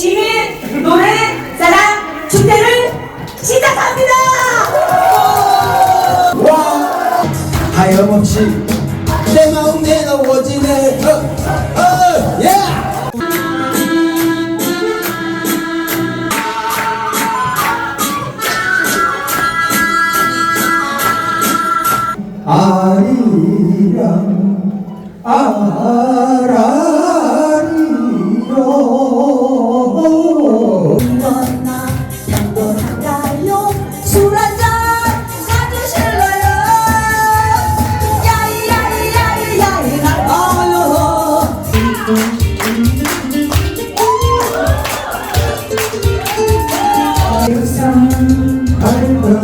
시민 노래 사랑 축제를 시작합니다. 와 하염없이 내 마음 내놓아지네 어, 어, 예! 아리랑 아라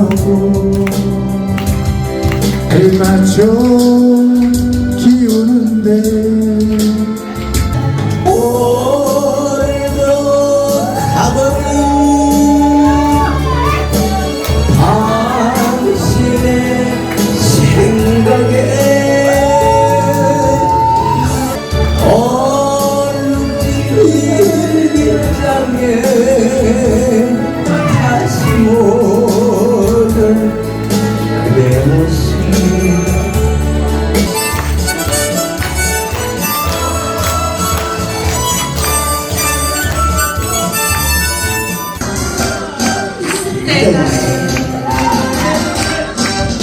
한다고 알맞춰 키우는데 오래도 가버린 당신의 생각에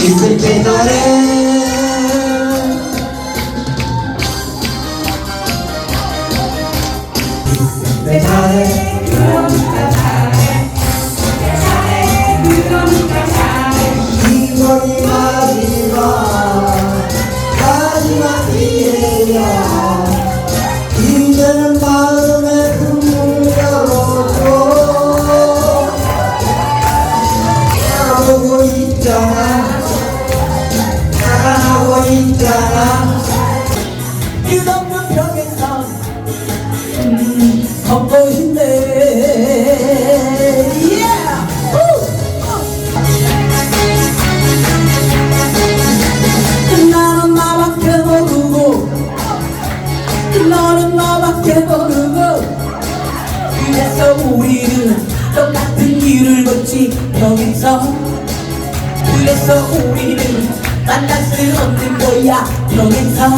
있을 때 노래 내 잘해 이거니 마지막 마지막 기회야 길을 걷지 여기서. 그래서 우리는 만날 수 없는 거야 여기서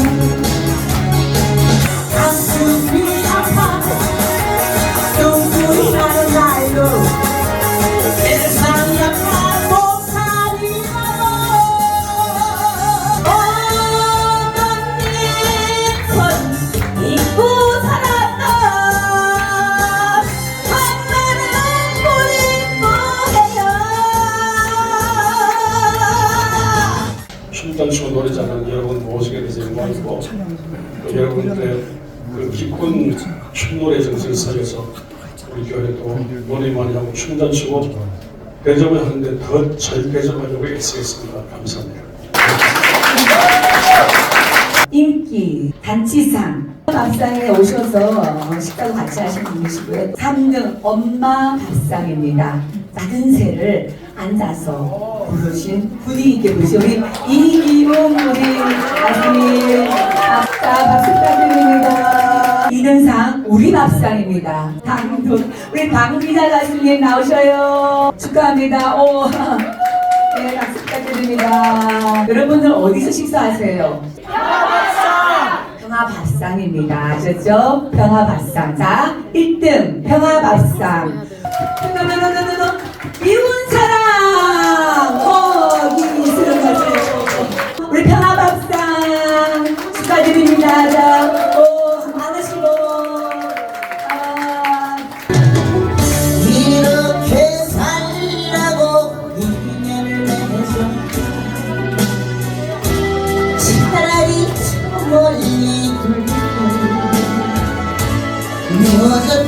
춤단추고 노래 잘하는 여러분 모시게 돼서 영광이고 또 여러분들의 그 깊은 춤 노래 정신을 살려서 우리 교회도 노래 많이 하고 춤단 추고 배점을 하는데 더잘 배점하려고 애쓰겠습니다. 감사합니다. 인기 단치상 밥상에 오셔서 식사도 같이 하신 분이시고요. 3등 엄마 밥상입니다. 작은 새를 앉아서 부르신 분위기 있게 부르신 우리 이기봉 우리 가수님 박사 박수 부탁드립니다. 이등상 우리 밥상입니다. 방금 우리 방기자 가수님 나오셔요. 축하합니다. 오. 네, 박수 부탁드립니다. 여러분들 어디서 식사하세요? 평화밥상입니다. 아셨죠? 평화밥상. 자, 1등 평화밥상. 我的